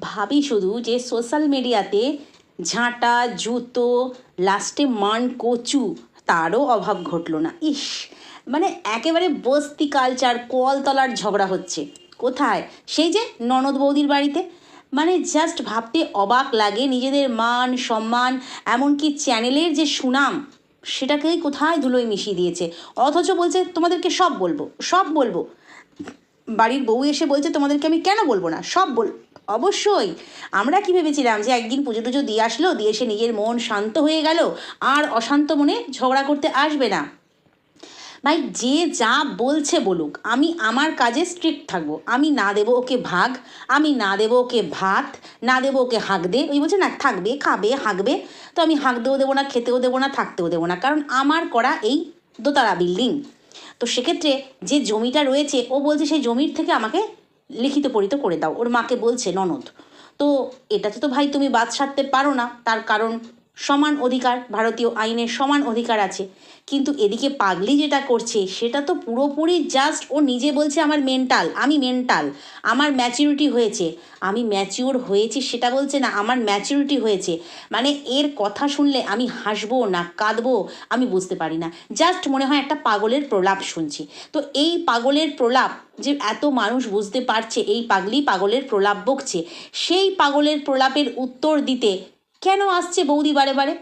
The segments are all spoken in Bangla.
ভাবি শুধু যে সোশ্যাল মিডিয়াতে ঝাঁটা, জুতো, লাস্টে মান কচু, তারও অভাব ঘটলো না। ইস মানে একেবারে বস্তি কালচার, কলতলার ঝগড়া হচ্ছে। কোথায়? সেই যে ননদ বৌদির বাড়িতে। মানে জাস্ট ভাবতে অবাক লাগে নিজেদের মান, সম্মান, এমনকি চ্যানেলের যে সুনাম, সেটাকেই কোথায় ধুলোয় মিশিয়ে দিয়েছে? অথচ বলছে, তোমাদেরকে সব বলব সব বলব। বাড়ির বউ এসে বলছে, তোমাদেরকে আমি কেন বলব না? সব বল অবশ্যই। আমরা কি ভেবেছিলাম যে একদিন পুজো টুজো দিয়ে আসলো, দিয়ে এসে নিজের মন শান্ত হয়ে গেল, আর অশান্ত মনে ঝগড়া করতে আসবে না? ভাই, যে যা বলছে বলুক, আমি আমার কাজে স্ট্রিক্ট থাকব। আমি না দেবো ওকে ভাগ, আমি না দেবো ওকে ভাত, না দেবো ওকে হাঁক দে। ওই বলছে, না, থাকবে, খাবে হাঁকবে তো আমি হাঁকতেও দেবো না, খেতেও দেবো না, থাকতেও দেবো না, কারণ আমার করা এই দোতলা বিল্ডিং। তো সেক্ষেত্রে যে জমিটা রয়েছে, ও বলছে সেই জমির থেকে আমাকে লিখিত পরিত করে দাও। ওর মাকে বলছে, ননদ। তো এটাতে তো ভাই তুমি বাদ সারতে পারো না। তার কারণ সমান অধিকার, ভারতীয় আইনের সমান অধিকার আছে। কিন্তু এদিকে পাগলি যেটা করছে, সেটা তো পুরোপুরি জাস্ট ও নিজে বলছে আমার মেন্টাল আমি মেন্টাল আমার ম্যাচিউরিটি হয়েছে। আমি ম্যাচিওর হয়েছি সেটা বলছে না, আমার ম্যাচিউরিটি হয়েছে। মানে এর কথা শুনলে আমি হাসবো না, কাঁদবো, আমি বুঝতে পারি না। জাস্ট মনে হয় একটা পাগলের প্রলাপ শুনছি। তো এই পাগলের প্রলাপ যে এত মানুষ বুঝতে পারছে, এই পাগলি পাগলের প্রলাপ বকছে, সেই পাগলের প্রলাপের উত্তর দিতে কেন আসছে বৌদি বারে বারে?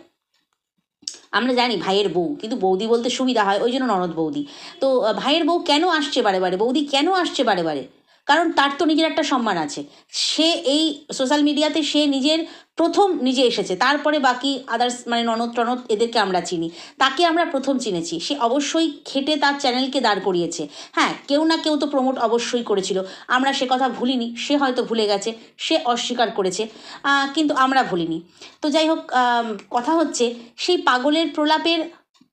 আমরা জানি ভাইয়ের বউ, কিন্তু বৌদি বলতে সুবিধা হয়, ওই জন্য ননদ বৌদি। তো ভাইয়ের বউ কেন আসছে বারে বারে? বৌদি কেন আসছে বারে বারে? কারণ তার তো নিজের একটা সম্মান আছে। সে এই সোশ্যাল মিডিয়াতে সে নিজের প্রথম নিজে এসেছে। তারপরে বাকি আদার্স মানে ননদ টনদ এদেরকে আমরা চিনি। তাকে আমরা প্রথম চিনেছি। সে অবশ্যই খেটে তার চ্যানেলকে দাঁড় করিয়েছে। হ্যাঁ কেউ না কেউ তো প্রমোট অবশ্যই করেছিল। আমরা সে কথা ভুলিনি। সে হয়তো ভুলে গেছে। সে অস্বীকার করেছে। কিন্তু আমরা ভুলিনি। তো যাই হোক কথা হচ্ছে, সেই পাগলের প্রলাপের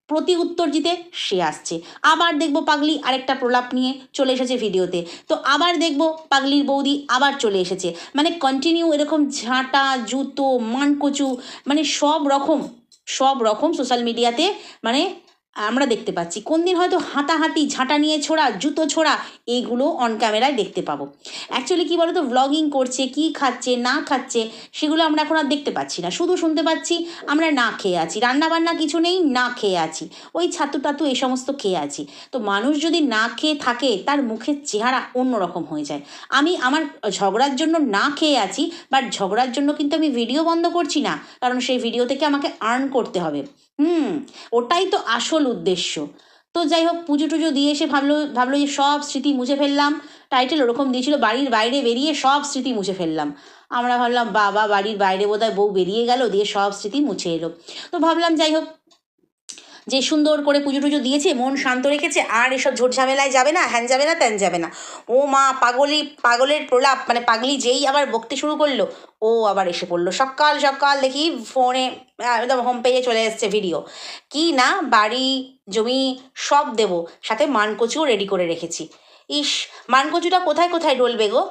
প্রতি উত্তর দিতে সে আসছে। আবার দেখব পাগলি আরেকটা প্রলাপ নিয়ে চলে এসেছে ভিডিওতে। তো আবার দেখব পাগলির বৌদি আবার চলে এসেছে। মানে কন্টিনিউ এরকম ঝাঁটা, জুতো, মানকচু মানে সব রকম সব রকম সোশ্যাল মিডিয়াতে মানে আমরা দেখতে পাচ্ছি, কোন দিন হয়তো হাতাহাতি ঝাঁটা নিয়ে ছোড়া, জুতো ছোড়া, এইগুলো অন ক্যামেরায় দেখতে পাবো। অ্যাকচুয়ালি কী বলতো ব্লগিং করছে, কি খাচ্ছে, না খাচ্ছে, সেগুলো আমরা এখন আর দেখতে পাচ্ছি না। শুধু শুনতে পাচ্ছি, আমরা না খেয়ে আছি। রান্না বান্না কিছু নেই, না খেয়ে আছি। ওই ছাতু টাতু এই সমস্ত খেয়ে আছি। তো মানুষ যদি না খেয়ে থাকে, তার মুখের চেহারা অন্যরকম হয়ে যায়। আমি আমার ঝগড়ার জন্য না খেয়ে আছি বাট ঝগড়ার জন্য কিন্তু আমি ভিডিও বন্ধ করছি না, কারণ সেই ভিডিও থেকে আমাকে আর্ন করতে হবে। হুম, ওটাই তো আসল উদ্দেশ্য। তো যাই হোক, পুজো টুজো দিয়ে এসে ভাবলো ভাবলো যে সব স্মৃতি মুছে ফেললাম। টাইটেল ওরকম দিয়েছিল, বাড়ির বাইরে বেরিয়ে সব স্মৃতি মুছে ফেললাম। আমরা ভাবলাম, বাবা বাড়ির বাইরে বোধহয় বউ বেরিয়ে গেল, দিয়ে সব স্মৃতি মুছে এলো। তো ভাবলাম যাই হোক যে সুন্দর করে পুজো টুজো দিয়েছে, মন শান্ত রেখেছে, আর এসব ঝামেলায় যাবে না, হ্যান যাবে না, ত্যান যাবে না। ও মা, পাগলি, পাগলের প্রলাপ মানে পাগলি যেই আবার বকতে শুরু করল, ও আবার এসে পড়ল। সকাল সকাল দেখি ফোনে একদম হোম পেজে চলে এসছে ভিডিও কি না, বাড়ি, জমি, সব দেবো, সাথে মানকচুও রেডি করে রেখেছি। ইস, মানকচুটা কোথায় কোথায় ডলবে গো?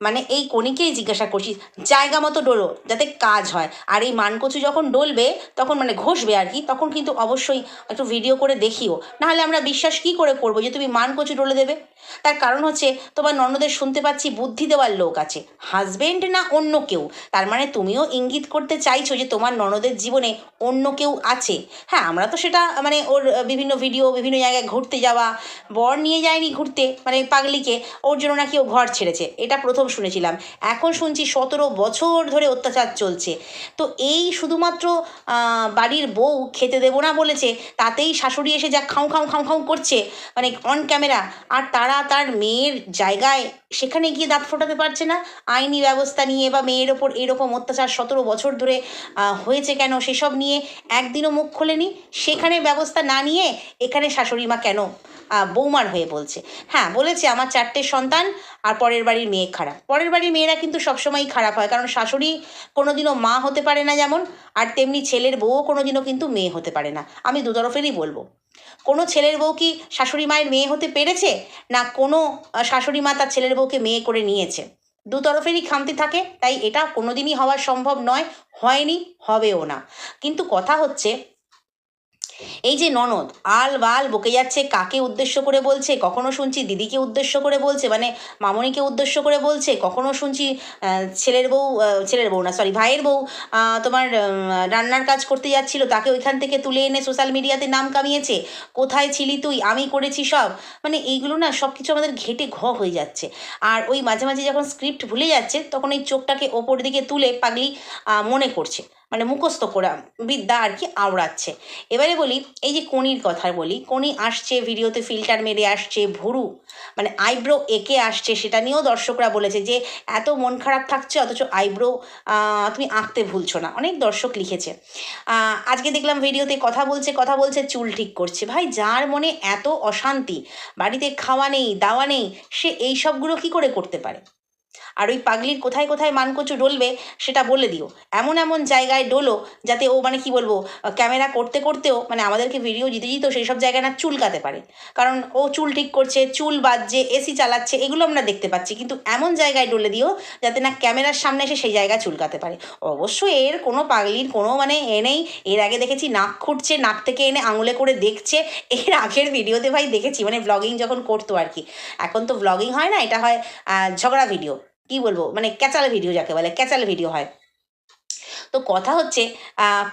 মানে এই কণিকেই জিজ্ঞাসা করছি জায়গা মতো ডোলো, যাতে কাজ হয়। আর এই মানকচু যখন ডলবে, তখন মানে ঘষবে আর কি, তখন কিন্তু অবশ্যই একটু ভিডিও করে দেখিও। নাহলে আমরা বিশ্বাস কি করে করব যে তুমি মানকচু ডলে দেবে? তার কারণ হচ্ছে, তোমার ননদের শুনতে পাচ্ছি বুদ্ধি দেওয়ার লোক আছে। হাজবেন্ড না অন্য কেউ? তার মানে তুমিও ইঙ্গিত করতে চাইছো যে তোমার ননদের জীবনে অন্য কেউ আছে। হ্যাঁ আমরা তো সেটা মানে ওর বিভিন্ন ভিডিও বিভিন্ন জায়গায় ঘুরতে যাওয়া, বর নিয়ে যায়নি ঘুরতে মানে পাগলিকে, ওর জন্য নাকি ও ঘর ছেড়েছে। এটা প্রথম শুনেছিলাম। এখন শুনছি সতেরো বছর ধরে অত্যাচার চলছে। তো এই শুধুমাত্র বাড়ির বউ খেতে দেবো না বলেছে, তাতেই শাশুড়ি এসে যা খাও খাও খাও খাও করছে মানে অন ক্যামেরা আর তারা তার মেয়ের জায়গায় সেখানে গিয়ে দাঁত ফোটাতে পারছে না। আইনি ব্যবস্থা নিয়ে বা মেয়ের ওপর এরকম অত্যাচার সতেরো বছর ধরে হয়েছে কেন সেসব নিয়ে একদিনও মুখ খোলেনি। সেখানে ব্যবস্থা না নিয়ে এখানে শাশুড়ি মা কেন? বৌমার হয়ে বলছে। হ্যাঁ বলেছে আমার চারটে সন্তান আর পরের বাড়ির মেয়ে খারাপ। পরের বাড়ির মেয়েরা কিন্তু সবসময়ই খারাপ হয়, কারণ শাশুড়ি কোনোদিনও মা হতে পারে না যেমন, আর তেমনি ছেলের বউও কোনোদিনও কিন্তু মেয়ে হতে পারে না। আমি দুতরফেরই বলব। কোনো ছেলের বউ কি শাশুড়ি মায়ের মেয়ে হতে পেরেছে? না কোনো শাশুড়ি মা তার ছেলের বউকে মেয়ে করে নিয়েছে? দু তরফেরই খামতি থাকে, তাই এটা কোনোদিনই হওয়া সম্ভব নয়, হয়নি, হবেও না। কিন্তু কথা হচ্ছে এই যে ননদ, আল বাল বকে যাচ্ছে, কাকে উদ্দেশ্য করে বলছে, কখনো শুনছি দিদিকে উদ্দেশ্য করে বলছে মানে মামনিকে উদ্দেশ্য করে বলছে, কখনো শুনছি ছেলের বউ ছেলের বউ না সরি ভাইয়ের বউ তোমার রান্নার কাজ করতে যাচ্ছিল, তাকে ওইখান থেকে তুলে এনে সোশ্যাল মিডিয়াতে নাম কামিয়েছে, কোথায় ছিলি তুই, আমি করেছি সব মানে এইগুলো না সব কিছু আমাদের ঘেটে ঘ হয়ে যাচ্ছে। আর ওই মাঝে মাঝে যখন স্ক্রিপ্ট ভুলে যাচ্ছে, তখন এই চোখটাকে ওপর দিকে তুলে পাগলি মনে করছে। মানে মুখস্থ করা বিদ্যা আর কি আওড়াচ্ছে। এবারে বলি, এই যে কনির কথা বলি কনি আসছে, ভিডিওতে ফিল্টার মেরে আসছে, ভুরু মানে আইব্রো এঁকে আসছে, সেটা নিয়েও দর্শকরা বলেছে যে এত মন খারাপ থাকছে, অথচ আইব্রো তুমি আঁকতে ভুলছো না। অনেক দর্শক লিখেছে। আজকে দেখলাম ভিডিওতে কথা বলছে কথা বলছে, চুল ঠিক করছে। ভাই, যার মনে এত অশান্তি, বাড়িতে খাওয়া নেই, দাওয়া নেই, সে এই সবগুলো কী করে করতে পারে? আর ওই পাগলির কোথায় কোথায় মানকচু ডলবে সেটা বলে দিও। এমন এমন জায়গায় ডোলো যাতে ও মানে কি বলব ক্যামেরা করতে করতেও মানে আমাদেরকে ভিডিও জিতে জিতেও সেই সব জায়গায় না চুলকাতে পারে। কারণ ও চুল ঠিক করছে, চুল বাজছে এসি চালাচ্ছে, এগুলো আমরা দেখতে পাচ্ছি। কিন্তু এমন জায়গায় ডলে দিও যাতে না ক্যামেরার সামনে এসে সেই জায়গায় চুলকাতে পারে। অবশ্যই এর কোনো পাগলির কোনো মানে এ নেই। এর আগে দেখেছি নাক খুঁটছে নাক থেকে এনে আঙুলে করে দেখছে। এর আগের ভিডিওতে ভাই দেখেছি মানে ব্লগিং যখন করতো আর কি। এখন তো ব্লগিং হয় না, এটা হয় ঝগড়া ভিডিও কি বলব? মানে ক্যাচাল ভিডিও যাকে বলে, ক্যাচাল ভিডিও হয়। তো কথা হচ্ছে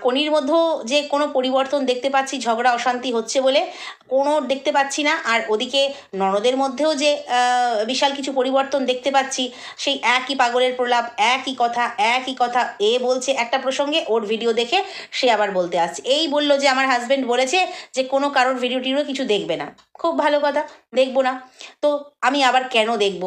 কনির মধ্যেও যে কোনো পরিবর্তন দেখতে পাচ্ছি, ঝগড়া, অশান্তি হচ্ছে বলে কোনো দেখতে পাচ্ছি না। আর ওদিকে ননদের মধ্যেও যে বিশাল কিছু পরিবর্তন দেখতে পাচ্ছি, সেই একই পাগলের প্রলাপ, একই কথা একই কথা, এ বলছে একটা প্রসঙ্গে, ওর ভিডিও দেখে সে আবার বলতে আসছে। এই বলল যে, আমার হাজব্যান্ড বলেছে যে, কোনো কারোর ভিডিও টিডিও কিছু দেখবে না। খুব ভালো কথা, দেখব না। তো আমি আবার কেন দেখব?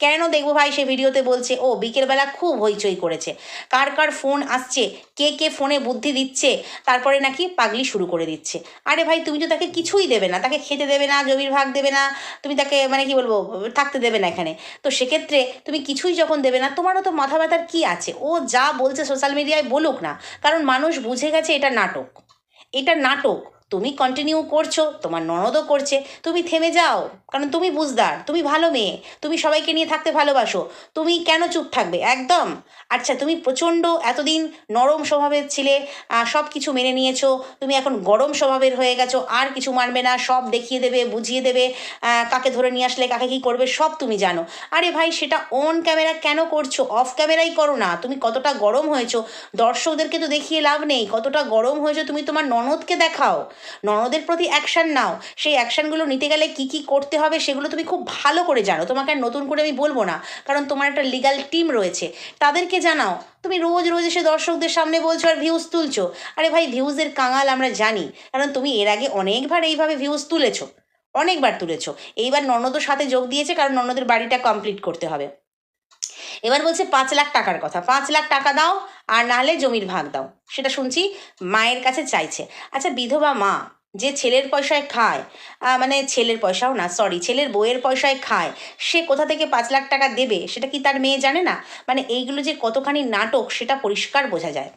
কেন দেখব ভাই সে ভিডিওতে বলছে, ও, বিকেলবেলা খুব হইচই করেছে। কার কার ফোন আসছে? কে কে ফোনে বুদ্ধি দিচ্ছে? তারপরে নাকি পাগলি শুরু করে দিচ্ছে। আরে ভাই, তুমি তো তাকে কিছুই দেবে না। তাকে খেতে দেবে না, জমির ভাগ দেবে না, তুমি তাকে মানে কি বলব, থাকতে দেবে না এখানে। তো সেক্ষেত্রে তুমি কিছুই যখন দেবে না, তোমারও তো মাথা ব্যথার কী আছে? ও যা বলছে সোশ্যাল মিডিয়ায় বলুক না, কারণ মানুষ বুঝে গেছে এটা নাটক। এটা নাটক। তুমি কন্টিনিউ করছ, তোমার ননদও করছে, তুমি থেমে যাও। কারণ তুমি বুঝদার, তুমি ভালো মেয়ে, তুমি সবাইকে নিয়ে থাকতে ভালোবাসো, তুমি কেন চুপ থাকবে? একদম। আচ্ছা তুমি প্রচণ্ড এতদিন নরম স্বভাবের ছিলে সব কিছু মেনে নিয়েছো, তুমি এখন গরম স্বভাবের হয়ে গেছো, আর কিছু মানবে না, সব দেখিয়ে দেবে, বুঝিয়ে দেবে কাকে ধরে নিয়ে আসলে, কাকে কী করবে, সব তুমি জানো। আরে ভাই, সেটা অন ক্যামেরা কেন করছ? অফ ক্যামেরাই করো না, তুমি কতটা গরম হয়েছো, দর্শকদেরকে তো দেখিয়ে লাভ নেই, কতটা গরম হয়েছো, তুমি তোমার ননদকে দেখাও। ননদের প্রতি অ্যাকশান নাও। সেই অ্যাকশানগুলো নিতে গেলে কি কি করতে হবে সেগুলো তুমি খুব ভালো করে জানো। তোমাকে আর নতুন করে আমি বলব না, কারণ তোমার একটা লিগাল টিম রয়েছে। তাদেরকে জানাও। তুমি রোজ রোজ এসে দর্শকদের সামনে বলছো আর ভিউজ তুলছো। আরে ভাই ভিউজের কাঙাল আমরা জানি, কারণ তুমি এর আগে অনেকবার এইভাবে ভিউজ তুলেছো। অনেকবার তুলেছো। এইবার ননদও সাথে যোগ দিয়েছে, কারণ ননদের বাড়িটা কমপ্লিট করতে হবে। এবার বলছে পাঁচ লাখ টাকার কথা। পাঁচ লাখ টাকা দাও আর নাহলে জমির ভাগ দাও। সেটা শুনছি মায়ের কাছে চাইছে। আচ্ছা বিধবা মা যে ছেলের পয়সায় খায় মানে ছেলের পয়সাও না সরি ছেলের বইয়ের পয়সায় খায়, সে কোথা থেকে পাঁচ লাখ টাকা দেবে, সেটা কি তার মেয়ে জানে না? মানে এইগুলো যে কতখানি নাটক, সেটা পরিষ্কার বোঝা যায়।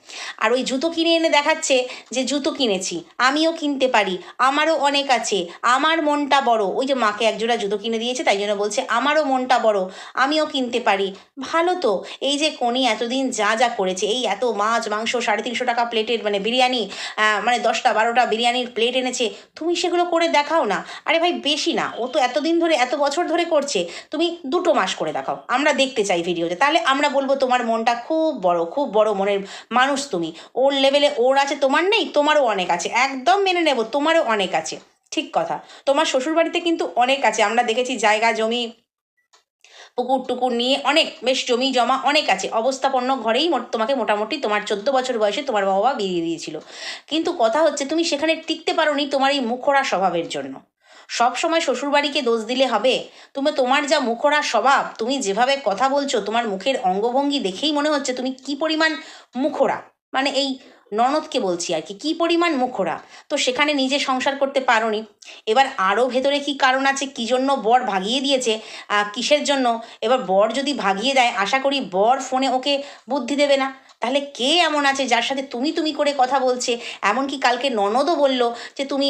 আর ওই জুতো কিনে এনে দেখাচ্ছে যে জুতো কিনেছি, আমিও কিনতে পারি, আমারও অনেক আছে, আমার মনটা বড়। ওই যে মাকে একজোড়া জুতো কিনে দিয়েছে, তাই জন্য বলছে, আমারও মনটা বড়, আমিও কিনতে পারি। ভালো তো, এই যে কোনি এতদিন যা যা করেছে, এই এত মাছ, মাংস, সাড়ে তিনশো টাকা প্লেটের মানে বিরিয়ানি মানে দশটা, বারোটা বিরিয়ানির প্লেট এনেছে। তুমি সেগুলো করে দেখাও না। আরে ভাই, বেশি না। ও তো এতদিন ধরে, এত বছর ধরে করছে। তুমি দুটো মাস করে দেখাও। আমরা দেখতে চাই ভিডিওতে। তাহলে আমরা বলব তোমার মনটা খুব বড় খুব বড় মনের মানুষ তুমি। ওর লেভেলে ওর আছে, তোমার নেই, তোমারও অনেক আছে। একদম মেনে নেব, তোমারও অনেক আছে। ঠিক কথা। তোমার শ্বশুরবাড়িতে কিন্তু অনেক আছে। আমরা দেখেছি জায়গা, জমি পুকুর টুকুর নিয়ে অনেক, বেশ জমি জমা অনেক আছে। অবস্থাপন্ন ঘরেই তোমাকে মোটামুটি তোমার চোদ্দ বছর বয়সে তোমার বাবা বিয়ে দিয়েছিল। কিন্তু কথা হচ্ছে, তুমি সেখানে টিকতে পারোনি তোমার এই মুখরা স্বভাবের জন্য। সব সময় শ্বশুরবাড়িকে দোষ দিলে হবে। তুমি, তোমার যা মুখরা স্বভাব, তুমি যেভাবে কথা বলছো, তোমার মুখের অঙ্গভঙ্গি দেখেই মনে হচ্ছে তুমি কি পরিমাণ মুখরা মানে এই ননদকে বলছি আর কি, কী পরিমাণ মুখরা তো সেখানে নিজে সংসার করতে পারোনি। এবার আরও ভেতরে কি কারণ আছে? কী জন্য বর ভাগিয়ে দিয়েছে? কিসের জন্য? এবার বর যদি ভাগিয়ে দেয়, আশা করি বর ফোনে ওকে বুদ্ধি দেবে না। তাহলে কে এমন আছে যার সাথে তুমি তুমি করে কথা বলছে? এমনকি কালকে ননদও বলল যে তুমি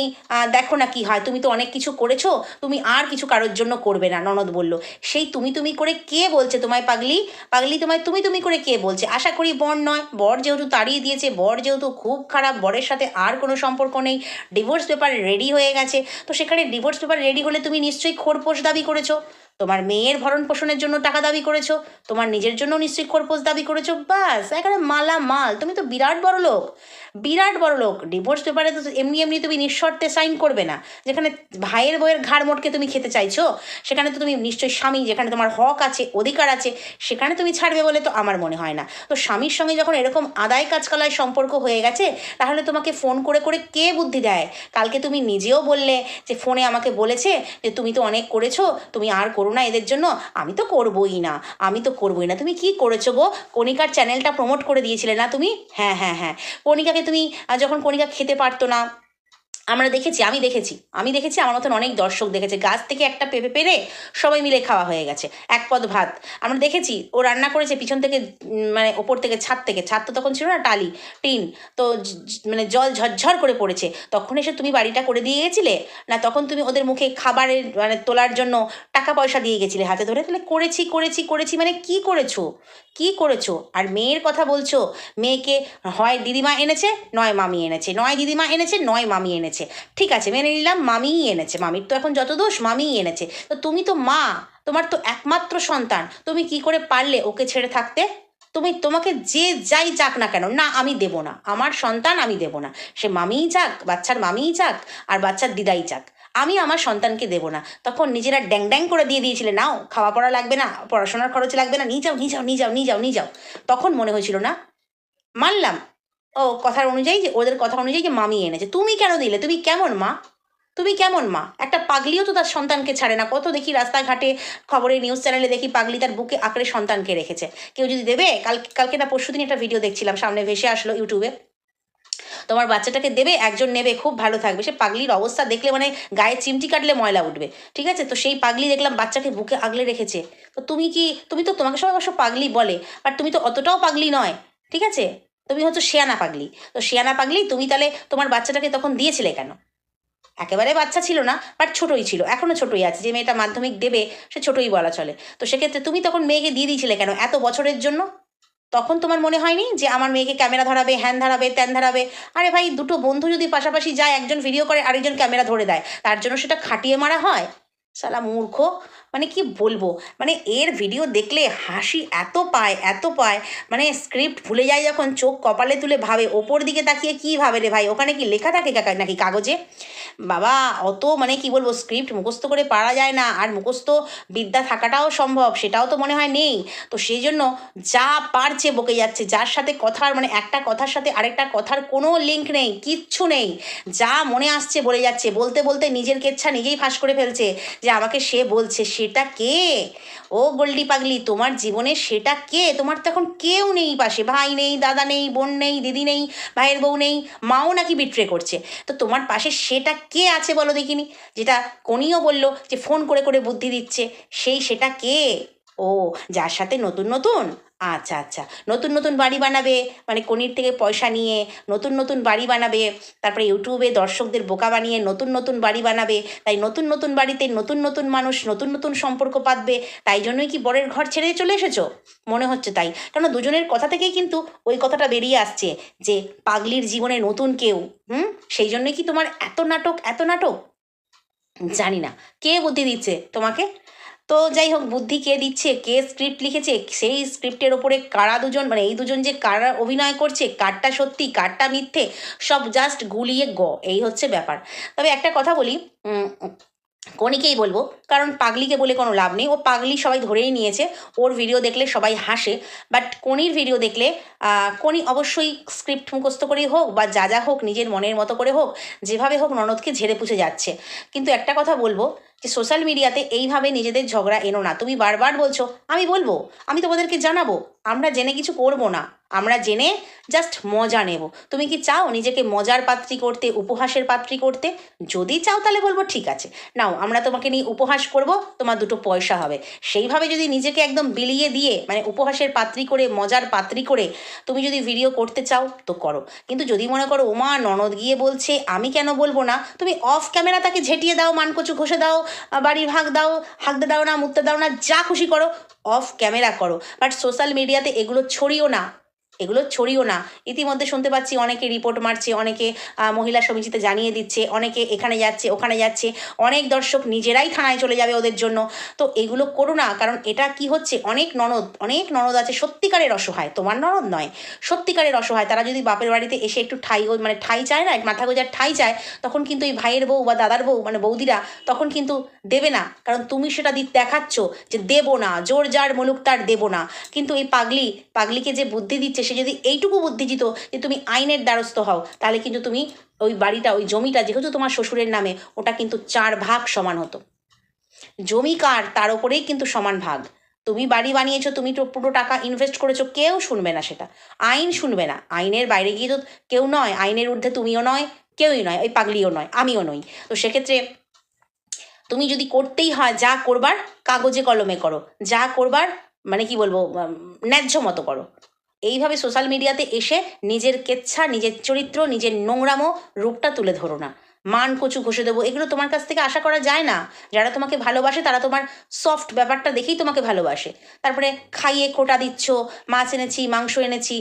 দেখো না কি হয়, তুমি তো অনেক কিছু করেছ, তুমি আর কিছু কারোর জন্য করবে না, ননদ বলল। সেই তুমি তুমি করে কে বলছে তোমায় পাগলি? পাগলি তোমায় তুমি তুমি করে কে বলছে? আশা করি বর নয়, বর যেহেতু তাড়িয়ে দিয়েছে, বর যেহেতু খুব খারাপ, বরের সাথে আর কোনো সম্পর্ক নেই ডিভোর্স পেপার রেডি হয়ে গেছে, তো সেখানে ডিভোর্স পেপার রেডি হলে তুমি নিশ্চয়ই খোরপোশ দাবি করেছ। তোমার মেয়ের ভরণ পোষণের জন্য টাকা দাবি করেছ, তোমার নিজের জন্য নিশ্চয়ই খোরপোশ দাবি করেছ, বাস এখানে মালা মাল তুমি তো বিরাট বড় লোক, বিরাট বড় লোক ডিভোর্স পেপারে তো এমনি এমনি তুমি নিঃশর্তে সাইন করবে না, যেখানে ভাইয়ের বইয়ের ঘাড় মোটকে তুমি খেতে চাইছো, সেখানে তো তুমি নিশ্চয়ই স্বামী, যেখানে তোমার হক আছে, অধিকার আছে, সেখানে তুমি ছাড়বে বলে তো আমার মনে হয় না, তো স্বামীর সঙ্গে যখন এরকম আদায় কাজকালায় সম্পর্ক হয়ে গেছে, তাহলে তোমাকে ফোন করে করে কে বুদ্ধি দেয়? কালকে তুমি নিজেও বললে যে ফোনে আমাকে বলেছে যে তুমি তো অনেক করেছ, তুমি আর করো না, এদের জন্য আমি তো করবোই না। আমি তো করবোই না। তুমি কি করেছ গো? কণিকার চ্যানেলটা প্রমোট করে দিয়েছিলে না তুমি? হ্যাঁ হ্যাঁ হ্যাঁ। কণিকাকে তুমি যখন কণিকা খেতে পারতো না আমরা দেখেছি, আমি দেখেছি আমি দেখেছি, আমার মতন অনেক দর্শক দেখেছে। গাছ থেকে একটা পেঁপে পেরে সবাই মিলে খাওয়া হয়ে গেছে, এক পদ ভাত। আমরা দেখেছি, ও রান্না করেছে পিছন থেকে মানে ওপর থেকে ছাদ থেকে। ছাদ তো তখন ছিল না, টালি, টিন। তো মানে জল ঝরঝর করে পড়েছে। তখন এসে তুমি বাড়িটা করে দিয়ে গেছিলে? না তখন তুমি ওদের মুখে খাবারের মানে তোলার জন্য টাকা পয়সা দিয়ে গেছিলে হাতে ধরে? তাহলে করেছি করেছি করেছি মানে কি করেছ? কি করেছ? আর মেয়ের কথা বলছো, মেয়েকে, হয় দিদিমা এনেছে, নয় মামি এনেছে। নয় দিদিমা এনেছে, নয় মামি এনেছে। ঠিক আছে, মেনে নিলাম, মামিই এনেছে। মামির তো এখন যত দোষ, মামিই এনেছে। তো তুমি তো মা, তোমার তো একমাত্র সন্তান। তুমি কি করে পারলে ওকে ছেড়ে থাকতে? তুমি তোমাকে যে যাই যাক না কেন, না, আমি দেব না। আমার সন্তান আমি দেব না। সে মামিই যাক, বাচ্চার মামিই যাক, আর বাচ্চার দিদাই যাক। আমি আমার সন্তানকে দেব না। তখন নিজেরা ড্যাং ড্যাং করে দিয়ে দিয়েছিলে, নাও খাওয়া পড়া লাগবে না, পড়াশোনার খরচ লাগবে না, নিয়ে যাও নিয়ে যাও নিয়ে যাও নিয়ে যাও নিয়ে যাও। তখন মনে হয়েছিল না, মানলাম ও কথার অনুযায়ী যে, ওদের কথা অনুযায়ী যে মামি এনেছে। তুমি কেন দিলে? তুমি কেমন মা? তুমি কেমন মা? একটা পাগলিও তো তার সন্তানকে ছাড়ে না। কত দেখি রাস্তাঘাটে খবরে নিউজ চ্যানেলে দেখি পাগলি তার বুকে আঁকড়ে সন্তানকে রেখেছে। কেউ যদি দেবে, কাল, কালকে না পরশু দিন একটা ভিডিও দেখছিলাম, সামনে ভেসে আসলো ইউটিউবে তোমার বাচ্চাটাকে দেবে, একজন নেবে, খুব ভালো থাকবে। সে পাগলির অবস্থা দেখলে মানে গায়ে চিমটি কাটলে ময়লা উঠবে। ঠিক আছে? তো সেই পাগলি দেখলাম বাচ্চাকে বুকে আগলে রেখেছে। তো তুমি কি, তুমি তো তোমাকে সবাই অবশ্য পাগলি বলে বাট তুমি তো অতটাও পাগলি নয়। ঠিক আছে? তুমি হচ্ছে শেয়ানা পাগলি। তো শেয়ানা পাগলি, তুমি তাহলে তোমার বাচ্চাটাকে তখন দিয়েছিলে কেন? একেবারে বাচ্চা ছিল না বাট ছোটই ছিল এখনও ছোটই আছে, যে মেয়েটা মাধ্যমিক দেবে, সে ছোটই বলা চলে। তো সেক্ষেত্রে তুমি তখন মেয়েকে দিয়ে দিয়েছিলে কেন, এত বছরের জন্য? তখন তোমার মনে হয়নি যে আমার মেয়েকে ক্যামেরা ধরাবে, হ্যান ধরাবে, ত্যান ধরাবে? আরে ভাই, দুটো বন্ধু যদি পাশাপাশি যায়, একজন ভিডিও করে, আরেকজন ক্যামেরা ধরে দেয়, তার জন্য সেটা খাটিয়ে মারা হয়? সালা মূর্খ। মানে কি বলব? মানে এর ভিডিও দেখলে হাসি এত পায় এত পায় মানে স্ক্রিপ্ট ভুলে যায় যখন চোখ কপালে তুলে ভাবে, ওপর দিকে তাকিয়ে কি ভাবে রে ভাই? ওখানে কি লেখা থাকে নাকি কাগজে? বাবা, অত মানে কি বলব স্ক্রিপ্ট মুখস্থ করে পারা যায় না, আর মুখস্থ বিদ্যা থাকাটাও সম্ভব, সেটাও তো মনে হয় নেই। তো সেই জন্য যা পারছে বকে যাচ্ছে, যার সাথে কথার মানে একটা কথার সাথে আরেকটা কথার কোনো লিঙ্ক নেই, কিচ্ছু নেই। যা মনে আসছে বলে যাচ্ছে, বলতে বলতে নিজের কেচ্ছা নিজেই ফাঁস করে ফেলছে যে আমাকে সে বলছে সেটা কে? ও গোল্ডি পাগলি, তোমার জীবনে সেটা কে? তোমার তো এখন কেউ নেই পাশে, ভাই নেই, দাদা নেই, বোন নেই, দিদি নেই, ভাইয়ের বউ নেই, মাও নাকি বিট্রে করছে। তো তোমার পাশে সেটা কে আছে বলো দেখিনি? যেটা কনিও বলল যে ফোন করে করে বুদ্ধি দিচ্ছে, সেই সেটা কে? ও, যার সাথে নতুন নতুন? আচ্ছা আচ্ছা। নতুন নতুন বাড়ি বানাবে মানে কনির থেকে পয়সা নিয়ে নতুন নতুন বাড়ি বানাবে, তারপরে ইউটিউবে দর্শকদের বোকা বানিয়ে নতুন নতুন বাড়ি বানাবে, তাই নতুন নতুন বাড়িতে নতুন নতুন মানুষ, নতুন নতুন সম্পর্ক পাতবে, তাই জন্যই কি বরের ঘর ছেড়ে চলে এসেছ? মনে হচ্ছে তাই। কেন দুজনের কথা থেকেই কিন্তু ওই কথাটা বেরিয়ে আসছে, যে পাগলির জীবনে নতুন কেউ, হুম? সেই জন্যই কি তোমার এত নাটক এত নাটক? জানি না। কে বুদ্ধি দিচ্ছে তোমাকে? তো যাই হোক, বুদ্ধি কে দিচ্ছে, কে স্ক্রিপ্ট লিখেছে, সেই স্ক্রিপ্টের ওপরে কারা দুজন মানে এই দুজন যে কারা অভিনয় করছে, কারটা সত্যি, কারটা মিথ্যে, সব জাস্ট গুলিয়ে গ, এই হচ্ছে ব্যাপার। তবে একটা কথা বলি উম, কণিকেই বলব কারণ পাগলিকে বলে কোনো লাভ নেই। ও পাগলি সবাই ধরেই নিয়েছে ওর ভিডিও দেখলে সবাই হাসে। বাট কনির ভিডিও দেখলে কনি অবশ্যই স্ক্রিপ্ট মুখস্থ করেই হোক বা যা যা হোক নিজের মনের মতো করে হোক যেভাবে হোক ননদকে ঝেড়ে পুছে যাচ্ছে। কিন্তু একটা কথা বলব যে সোশ্যাল মিডিয়াতে এইভাবে নিজেদের ঝগড়া এনো না। তুমি বারবার বলছো আমি বলব আমি তোমাদেরকে জানাব আমরা জেনে কিছু করব না। আমরা জেনে জাস্ট মজা নেব। তুমি কি চাও নিজেকে মজার পাত্রী করতে, উপহাসের পাত্রী করতে? যদি চাও তাহলে বলব ঠিক আছে। নাও, আমরা তোমাকে নিয়ে উপহাস করব, তোমার দুটো পয়সা হবে। সেইভাবে যদি নিজেকে একদম বিলিয়ে দিয়ে মানে উপহাসের পাত্রী করে, মজার পাত্রী করে তুমি যদি ভিডিও করতে চাও, তো করো। কিন্তু যদি মনে করো, ওমা, ননদ গিয়ে বলছে, আমি কেন বলব না? তুমি অফ ক্যামেরা তাকে ঝেঁটিয়ে দাও, মানকচু ঘষে দাও বাড়ির ভাগ দাও হাঁকতে দাও না মুততে দাও না, যা খুশি করো অফ ক্যামেরা করো। বাট সোশ্যাল মিডিয়াতে এগুলো ছড়িও না। এগুলো ছড়িও না। ইতিমধ্যে শুনতে পাচ্ছি অনেকে রিপোর্ট মারছে, অনেকে মহিলা সমিতিতে জানিয়ে দিচ্ছে, অনেকে এখানে যাচ্ছে, ওখানে যাচ্ছে। অনেক দর্শক নিজেরাই থানায় চলে যাবে ওদের জন্য। তো এগুলো করো না, কারণ এটা কি হচ্ছে? অনেক ননদ অনেক ননদ আছে সত্যিকারের অসহায়। তোমার ননদ নয়, সত্যিকারের অসহায়। তারা যদি বাপের বাড়িতে এসে একটু ঠাই মানে ঠাই চায় না মাথা গোজার ঠাই চায়, তখন কিন্তু এই ভাইয়ের বউ বা দাদার বউ মানে বৌদিরা তখন কিন্তু দেবে না। কারণ তুমি সেটা দি দেখাচ্ছ যে দেবো না জোর যার মুলুক তার দেবো না। কিন্তু এই পাগলি, পাগলিকে যে বুদ্ধি দিচ্ছে সে যদি এইটুকু বুদ্ধি দিত যে তুমি আইনের দ্বারস্থ হও, তাহলে কিন্তু তুমি ওই বাড়িটা, ওই জমিটা, যেহেতু তোমার শ্বশুরের নামে, ওটা কিন্তু চার ভাগ সমান হতো। জমি কার, তার ওপরেই কিন্তু সমান ভাগ। তুমি বাড়ি বানিয়েছো, তুমি তো পুরো টাকা ইনভেস্ট করেছ, কেউ শুনবে না সেটা। আইন শুনবে না। আইনের বাইরে গিয়ে তো কেউ নয়, আইনের ঊর্ধ্বে তুমিও নয়, কেউই নয়, ওই পাগলিও নয়, আমিও নই। তো সেক্ষেত্রে তুমি যদি করতেই হয়, যা করবার কাগজে কলমে করো, যা করবার মানে কি বলব ন্যায্য মতো করো। এইভাবে সোশ্যাল মিডিয়াতে এসে নিজের কেচ্ছা, নিজের চরিত্র, নিজের নোংরামো রূপটা তুলে ধরো না। মান কচু ঘষে দেবো, এগুলো তোমার কাছ থেকে আশা করা যায় না। যারা তোমাকে ভালোবাসে, তারা তোমার সফট ব্যাপারটা দেখেই তোমাকে ভালোবাসে। তারপরে খাইয়ে খোটা দিচ্ছ, মাছ এনেছি, মাংস এনেছি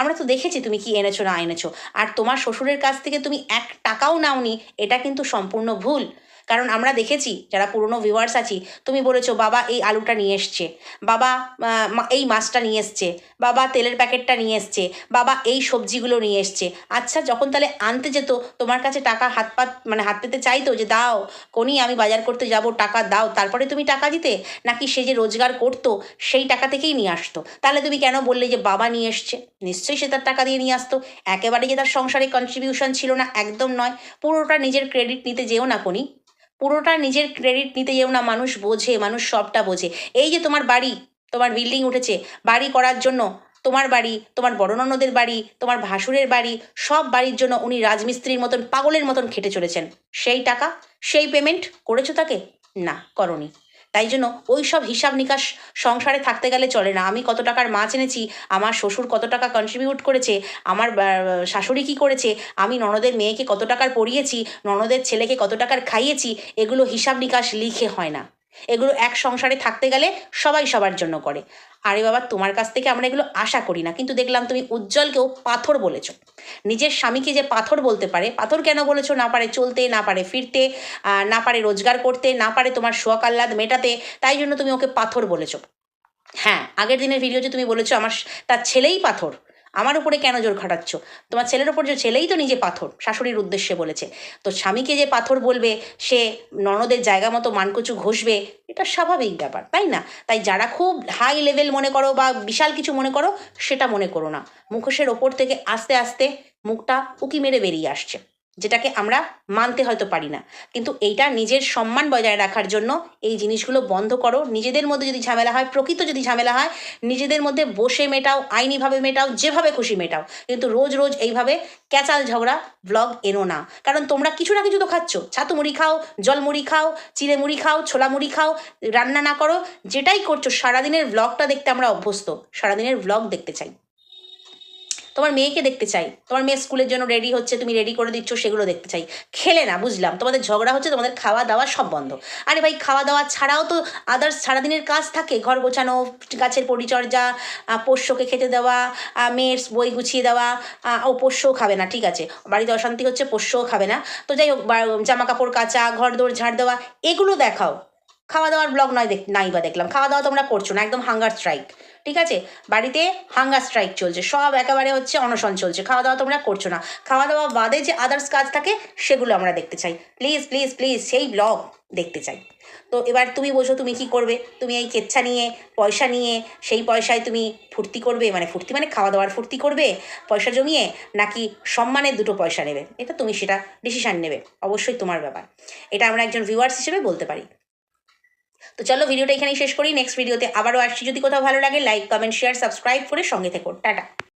আমরা তো দেখেছি তুমি কি এনেছো, না এনেছো। আর তোমার শ্বশুরের কাছ থেকে তুমি এক টাকাও নাওনি, এটা কিন্তু সম্পূর্ণ ভুল। কারণ আমরা দেখেছি, যারা পুরনো ভিউয়ার্স আছি, তুমি বলেছ, বাবা, এই আলুটা নিয়ে এসছে। বাবা এই মাছটা নিয়ে এসছে। বাবা, তেলের প্যাকেটটা নিয়ে এসছে। বাবা, এই সবজিগুলো নিয়ে এসছে। আচ্ছা যখন তাহলে আনতে যেত, তোমার কাছে টাকা হাত পাত মানে হাত পেতে চাইতো যে, দাও, কোনি, আমি বাজার করতে যাব, টাকা দাও। তারপরে তুমি টাকা দিতে? নাকি সে যে রোজগার করতো, সেই টাকা থেকেই নিয়ে আসতো? তাহলে তুমি কেন বললে যে, বাবা নিয়ে এসছে? নিশ্চয়ই সে তার টাকা দিয়ে নিয়ে আসতো। একেবারে যে তার সংসারে কন্ট্রিবিউশন ছিল না, একদম নয়। পুরোটা নিজের ক্রেডিট নিতে যেও না, কোনি। পুরোটা নিজের ক্রেডিট নিতে যেও না, মানুষ বোঝে, মানুষ সবটা বোঝে। এই যে তোমার বাড়ি, তোমার বিল্ডিং উঠেছে, বাড়ি করার জন্য তোমার বাড়ি, তোমার বড় ননদের বাড়ি, তোমার ভাসুরের বাড়ি, সব বাড়ির জন্য উনি রাজমিস্ত্রির মতন, পাগলের মতন খেটে চলেছেন। সেই টাকা, সেই পেমেন্ট করেছ তাকে? না, করনি। তাই জন্য ওই সব হিসাব নিকাশ সংসারে থাকতে গেলে চলে না। আমি কত টাকার মাছ এনেছি, আমার শ্বশুর কত টাকা কন্ট্রিবিউট করেছে, আমার শাশুড়ি কী করেছে, আমি ননদের মেয়েকে কত টাকার পড়িয়েছি, ননদের ছেলেকে কত টাকার খাইয়েছি, এগুলো হিসাব নিকাশ লিখে হয় না। এগুলো এক সংসারে থাকতে গেলে সবাই সবার জন্য করে। আরে বাবা, তোমার কাছ থেকে আমরা এগুলো আশা করি না, কিন্তু দেখলাম তুমি উজ্জ্বলকেও পাথর বলেছ। নিজের স্বামীকে যে পাথর বলতে পারে, পাথর কেন বলেছ? না পারে চলতে, না পারে ফিরতে না পারে রোজগার করতে, না পারে তোমার আহ্লাদ মেটাতে, তাই জন্য তুমি ওকে পাথর বলেছ। হ্যাঁ আগের দিনের ভিডিওতে তুমি বলেছ, আমার তার ছেলেই পাথর। আমার উপরে কেন জোর খাটাচ্ছ? তোমার ছেলের উপর যে ছেলেই তো নিজে পাথর, শাশুড়ির উদ্দেশ্যে বলেছে। তো স্বামীকে যে পাথর বলবে, সে ননদের জায়গা মতো মানকুচু ঘষবে, এটা স্বাভাবিক ব্যাপার, তাই না? তাই যারা খুব হাই লেভেল মনে করো বা বিশাল কিছু মনে করো, সেটা মনে করো না। মুখোশের ওপর থেকে আস্তে আস্তে মুখটা উকি মেরে বেরিয়ে আসছে। যেটাকে আমরা মানতে হয়তো পারি না। কিন্তু এইটা নিজের সম্মান বজায় রাখার জন্য এই জিনিসগুলো বন্ধ করো। নিজেদের মধ্যে যদি ঝামেলা হয়, প্রকৃত যদি ঝামেলা হয়, নিজেদের মধ্যে বসে মেটাও, আইনিভাবে মেটাও, যেভাবে খুশি মেটাও। কিন্তু রোজ রোজ এইভাবে ক্যাচাল ঝগড়া ব্লগ এনো না। কারণ তোমরা কিছু না কিছু তো খাচ্ছ। ছাতু মুড়ি খাও, জল মুড়ি খাও, চিড়ে মুড়ি খাও, ছোলা মুড়ি খাও, রান্না না করো, যেটাই করছ, সারাদিনের ব্লগটা দেখতে আমরা অভ্যস্ত। সারাদিনের ব্লগ দেখতে চাই। তোমার মেয়েকে দেখতে চাই। তোমার মেয়ে স্কুলের জন্য রেডি হচ্ছে, তুমি রেডি করে দিচ্ছ, সেগুলো দেখতে চাই। খেলে না, বুঝলাম। তোমাদের ঝগড়া হচ্ছে, তোমাদের খাওয়া দাওয়া সব বন্ধ। আরে ভাই খাওয়া দাওয়া ছাড়াও তো আদার্স সারাদিনের কাজ থাকে। ঘর গোছানো, গাছের পরিচর্যা পোষ্যকে খেতে দেওয়া মেয়ের বই গুছিয়ে দেওয়া ও পোষ্যও খাবে না, ঠিক আছে। বাড়িতে অশান্তি হচ্ছে, পোষ্যও খাবে না। তো যাই হোক জামা কাপড় কাচা ঘর দৌড় ঝাড় দেওয়া, এগুলো দেখাও। খাওয়া দাওয়ার ব্লগ নয় দেখ, নাই বা দেখলাম। খাওয়া দাওয়া তোমরা করছ না, একদম হাঙ্গার স্ট্রাইক ঠিক আছে? বাড়িতে হাঙ্গার স্ট্রাইক চলছে, সব একেবারে হচ্ছে অনশন চলছে খাওয়া দাওয়া তোমরা করছ না। খাওয়া দাওয়া বাদে যে আদার্স কাজ থাকে, সেগুলো আমরা দেখতে চাই। প্লিজ প্লিজ প্লিজ সেই ব্লগ দেখতে চাই। তো এবার তুমি বোঝো তুমি কি করবে? তুমি এই কেচ্ছা নিয়ে, পয়সা নিয়ে, সেই পয়সায় তুমি ফুর্তি করবে? মানে ফুর্তি মানে খাওয়া দাওয়ার ফুর্তি করবে? পয়সা জমিয়ে? নাকি সম্মানের দুটো পয়সা নেবে? এটা তুমি সেটা ডিসিশান নেবে। অবশ্যই তোমার ব্যাপার। এটা আমরা একজন ভিউয়ার্স হিসেবে বলতে পারি। তো চলো ভিডিওটা এখানেই শেষ করি। নেক্সট ভিডিওতে আবারও আসছি। যদি কোথাও ভালো লাগে লাইক কমেন্ট শেয়ার সাবস্ক্রাইব করে সঙ্গে থেকো। টাটা।